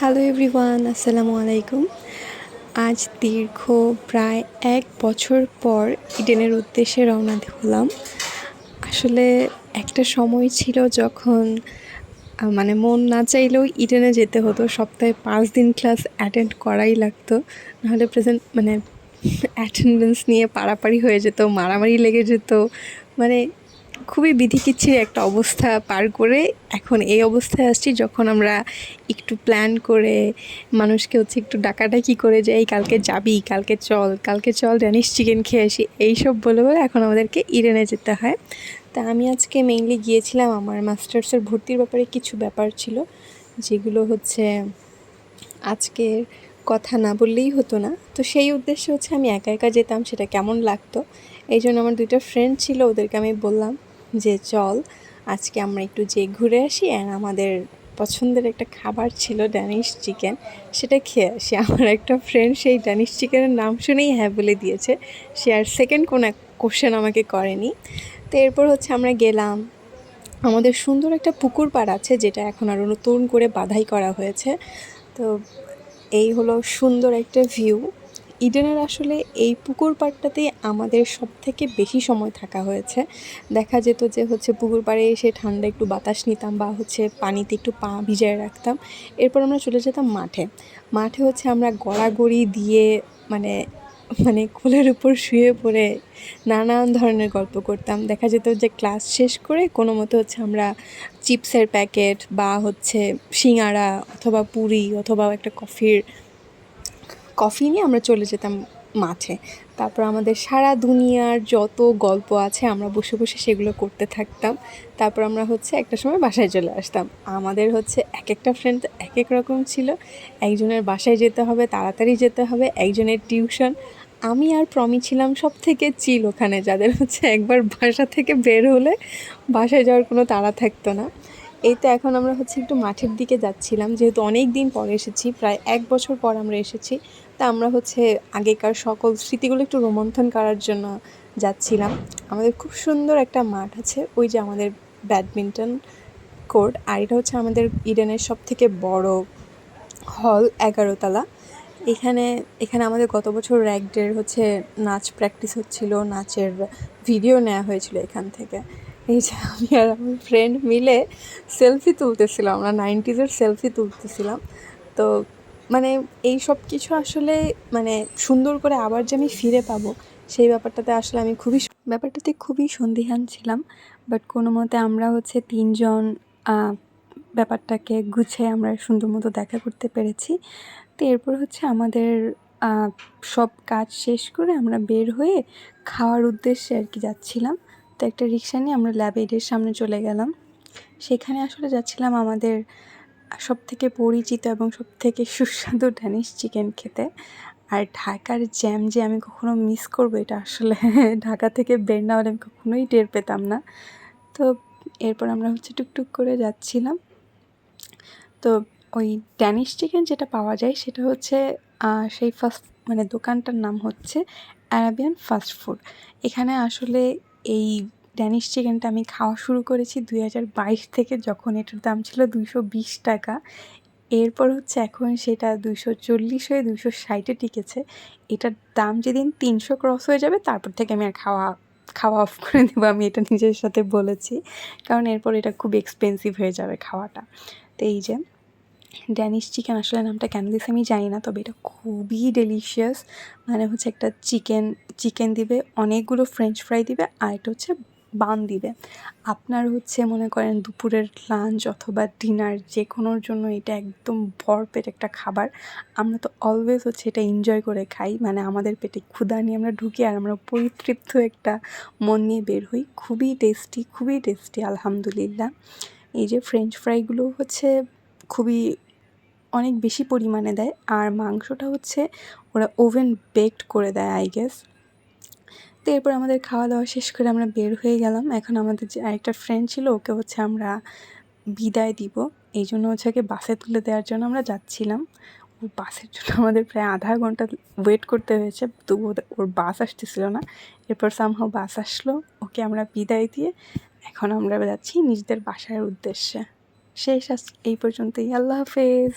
Hello everyone আসসালামু আলাইকুম আজ দীর্ঘ প্রায় এক বছর পর ইডেনের উদ্দেশ্যে রওনা হলাম। আসলে একটা সময় ছিল যখন মানে মন না চাইলেও ইডেনে যেতে হতো। সপ্তাহে পাঁচ দিন ক্লাস অ্যাটেন্ড করাই লাগতো। নাহলে প্রেজেন্ট মানে অ্যাটেন্ডেন্স নিয়ে পাড়াপাড়ি হয়ে যেত, মারামারি লেগে যেত। মানে খুবই বিধিকিচ্ছির একটা অবস্থা পার করে এখন এই অবস্থায় আসছি যখন আমরা একটু প্ল্যান করে মানুষকে হচ্ছে একটু ডাকাডাকি করে যে, এই কালকে যাবি, কালকে চল কালকে চল ড্যানিশ চিকেন খেয়ে আসি। এইসব বলে বলে এখন আমাদেরকে ইরেনে যেতে হয়। তা আমি আজকে মেইনলি গিয়েছিলাম আমার মাস্টার্সের ভর্তির ব্যাপারে কিছু ব্যাপার ছিল, যেগুলো হচ্ছে আজকের কথা না বললেই হতো না। তো সেই উদ্দেশ্যে হচ্ছে আমি একা একা যেতাম, সেটা কেমন লাগতো? এই জন্য আমার দুইটা ফ্রেন্ড ছিল, ওদেরকে আমি বললাম যে চল আজকে আমরা একটু যে ঘুরে আসি অ্যান্ড আমাদের পছন্দের একটা খাবার ছিল ড্যানিশ চিকেন সেটা খেয়ে আসি। আমার একটা ফ্রেন্ড সেই ড্যানিশ চিকেনের নাম শুনেই হ্যাঁ বলে দিয়েছে। সে আর সেকেন্ড কোনো এক কোশ্চেন আমাকে করেনি। তো এরপর হচ্ছে আমরা গেলাম। আমাদের সুন্দর একটা পুকুর পাড় আছে, যেটা এখন আরও নতুন করে বাধাই করা হয়েছে। তো এই হলো সুন্দর একটা ভিউ ইডেনের আসলে এই পুকুর পাড়টাতেই আমাদের সব থেকে বেশি সময় থাকা হয়েছে। দেখা যেত যে হচ্ছে পুকুর পাড়ে এসে ঠান্ডা একটু বাতাস নিতাম বা হচ্ছে পানিতে একটু পা ভিজায় রাখতাম। এরপর আমরা চলে যেতাম মাঠে। মাঠে হচ্ছে আমরা গড়াগড়ি দিয়ে মানে মানে কোলের উপর শুয়ে পড়ে নানান ধরনের গল্প করতাম। দেখা যেত যে ক্লাস শেষ করে কোনো মতো হচ্ছে আমরা চিপসের প্যাকেট বা হচ্ছে সিঙাড়া অথবা পুরি অথবা একটা কফির কফি নিয়ে আমরা চলে যেতাম মাঠে। তারপর আমাদের সারা দুনিয়ার যত গল্প আছে আমরা বসে বসে সেগুলো করতে থাকতাম। তারপর আমরা হচ্ছে একটা সময় বাসায় চলে আসতাম। আমাদের হচ্ছে এক একটা ফ্রেন্ড এক এক রকম ছিল। একজনের বাসায় যেতে হবে, তাড়াতাড়ি যেতে হবে, একজনের টিউশন আমি আর প্রমি ছিলাম সব থেকে চিল ওখানে, যাদের হচ্ছে একবার বাসা থেকে বের হলে বাসায় যাওয়ার কোনো তাড়া থাকতো না। এই তো এখন আমরা হচ্ছে একটু মাঠের দিকে যাচ্ছিলাম, যেহেতু অনেক দিন পরে এসেছি, প্রায় এক বছর পর আমরা এসেছি। তা আমরা হচ্ছে আগেকার সকল স্মৃতিগুলো একটু রোমন্থন করার জন্য যাচ্ছিলাম। আমাদের খুব সুন্দর একটা মাঠ আছে, ওই যে আমাদের ব্যাডমিন্টন কোর্ট, আর এটা হচ্ছে আমাদের ইডেনের সব থেকে বড় হল, এগারোতলা। এখানে এখানে আমাদের গত বছর র্যাগডের হচ্ছে নাচ প্র্যাকটিস হচ্ছিল, নাচের ভিডিও নেওয়া হয়েছিল এখান থেকে। এই যে আমি আর আমার ফ্রেন্ড মিলে সেলফি তুলতেছিলাম, আমরা নাইনটিজের সেলফি তুলতেছিলাম। তো মানে এই সব কিছু আসলে মানে সুন্দর করে আবার যে আমি ফিরে পাবো, সেই ব্যাপারটাতে আসলে আমি খুবই ব্যাপারটাতে খুবই সন্দিহান ছিলাম। বাট কোনো মতে আমরা হচ্ছে তিনজন ব্যাপারটাকে গুছিয়ে আমরা সুন্দর মতো দেখা করতে পেরেছি। তো এরপর হচ্ছে আমাদের সব কাজ শেষ করে আমরা বের হয়ে খাওয়ার উদ্দেশ্যে আর কি যাচ্ছিলাম। তো একটা রিক্সা নিয়ে আমরা ল্যাব এইডের সামনে চলে গেলাম। সেখানে আসলে যাচ্ছিলাম আমাদের সব থেকে পরিচিত এবং সব থেকে সুস্বাদু ড্যানিশ চিকেন খেতে। আর ঢাকার জ্যাম যে আমি কখনো মিস করব এটা আসলে ঢাকা থেকে বের না হলে আমি কখনোই টের পেতাম না। তো এরপর আমরা হচ্ছে টুকটুক করে যাচ্ছিলাম। তো ওই ড্যানিশ চিকেন যেটা পাওয়া যায় সেটা হচ্ছে সেই ফাস্ট মানে দোকানটার নাম হচ্ছে অ্যারাবিয়ান ফাস্ট ফুড এখানে আসলে এই ড্যানিশ চিকেনটা আমি খাওয়া শুরু করেছি দুই হাজার বাইশ থেকে যখন এটার দাম ছিল বিশ টাকা। এরপর হচ্ছে এখন সেটা দুইশো চল্লিশ হয়ে দুইশো ষাটে টিকেছে। এটার দাম যেদিন তিনশো ক্রস হয়ে যাবে, তারপর থেকে আমি আর খাওয়া খাওয়া অফ করে দেবো, আমি এটা নিজের সাথে বলেছি। কারণ এরপর এটা খুব এক্সপেন্সিভ হয়ে যাবে খাওয়াটা। তো এই যে ড্যানিশ চিকেন আসলে নামটা কেন দিয়েছে আমি জানি না, তবে এটা খুবই ডেলিশিয়াস মানে হচ্ছে একটা চিকেন চিকেন দিবে, অনেকগুলো ফ্রেঞ্চ ফ্রাই দিবে, আর এটা হচ্ছে বান দিবে। আপনার হচ্ছে মনে করেন দুপুরের লাঞ্চ অথবা ডিনার যে কোনোর জন্য এটা একদম ভরপেট একটা খাবার। আমরা তো অলওয়েজ হচ্ছে এটা এনজয় করে খাই। মানে আমাদের পেটে ক্ষুধা নিয়ে আমরা ঢুকি আর আমরা পরিতৃপ্ত একটা মন নিয়ে বের হই। খুবই টেস্টি খুবই টেস্টি আলহামদুলিল্লাহ। এই যে ফ্রেঞ্চ ফ্রাইগুলো হচ্ছে খুবই অনেক বেশি পরিমাণে দেয়। আর মাংসটা হচ্ছে ওরা ওভেন বেকড করে দেয় আই গেস তো এরপর আমাদের খাওয়া দাওয়া শেষ করে আমরা বের হয়ে গেলাম। এখন আমাদের যে আরেকটা ফ্রেন্ড ছিল, ওকে হচ্ছে আমরা বিদায় দিব। এই জন্য হচ্ছে ওকে বাসে তুলে দেওয়ার জন্য আমরা যাচ্ছিলাম। ওর বাসের জন্য আমাদের প্রায় আধা ঘণ্টা ওয়েট করতে হয়েছে। তবু ওর বাস আসতেছিল না। এরপর সামহাও বাস আসলো। ওকে আমরা বিদায় দিয়ে এখন আমরা যাচ্ছি নিজেদের বাসার উদ্দেশ্যে। শেষ এই পর্যন্তই। আল্লাহ হাফেজ।